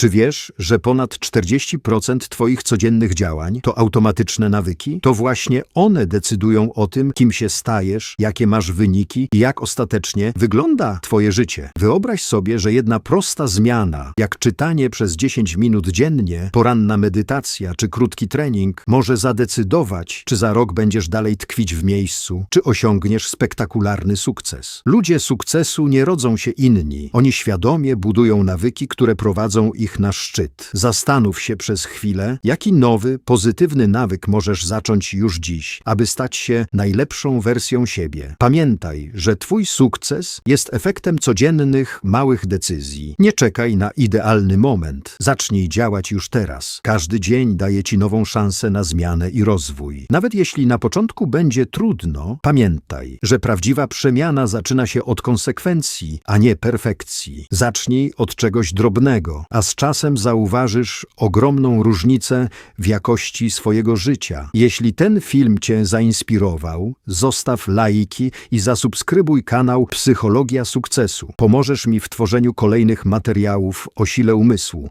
Czy wiesz, że ponad 40% Twoich codziennych działań to automatyczne nawyki? To właśnie one decydują o tym, kim się stajesz, jakie masz wyniki i jak ostatecznie wygląda Twoje życie. Wyobraź sobie, że jedna prosta zmiana, jak czytanie przez 10 minut dziennie, poranna medytacja czy krótki trening, może zadecydować, czy za rok będziesz dalej tkwić w miejscu, czy osiągniesz spektakularny sukces. Ludzie sukcesu nie rodzą się inni. Oni świadomie budują nawyki, które prowadzą ich na szczyt. Zastanów się przez chwilę, jaki nowy, pozytywny nawyk możesz zacząć już dziś, aby stać się najlepszą wersją siebie. Pamiętaj, że Twój sukces jest efektem codziennych, małych decyzji. Nie czekaj na idealny moment. Zacznij działać już teraz. Każdy dzień daje Ci nową szansę na zmianę i rozwój. Nawet jeśli na początku będzie trudno, pamiętaj, że prawdziwa przemiana zaczyna się od konsekwencji, a nie perfekcji. Zacznij od czegoś drobnego, a z czasem zauważysz ogromną różnicę w jakości swojego życia. Jeśli ten film Cię zainspirował, zostaw lajki i zasubskrybuj kanał Psychologia Sukcesu. Pomożesz mi w tworzeniu kolejnych materiałów o sile umysłu.